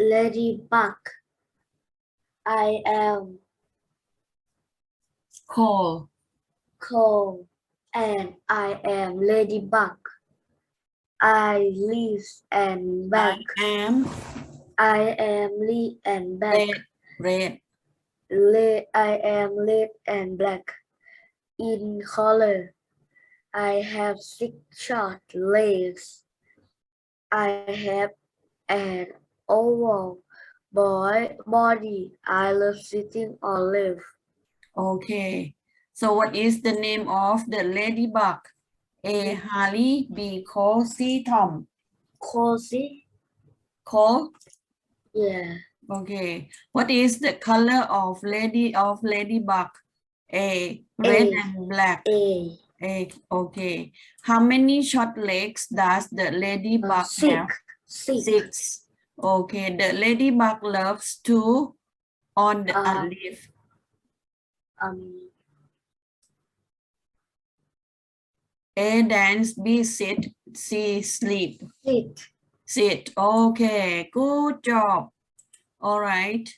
ladybug. I am call cold and I am ladybug. I live and I back. am I am lit and back. red red I am red and black in color. I have six short legs. I have an oval boy body. I love sitting on leaf. okay so what is the name of the ladybug A Harry B Cole C Tom Cozy, Cole yeah. Okay, what is the color of lady of ladybug? A red A. and black. A A okay. How many short legs does the ladybug six, have? six. Six. Okay, the ladybug loves to on the Uh, leaf. Um, A dance, B sit, C sleep. sit. Sit. Okay, good job. All right.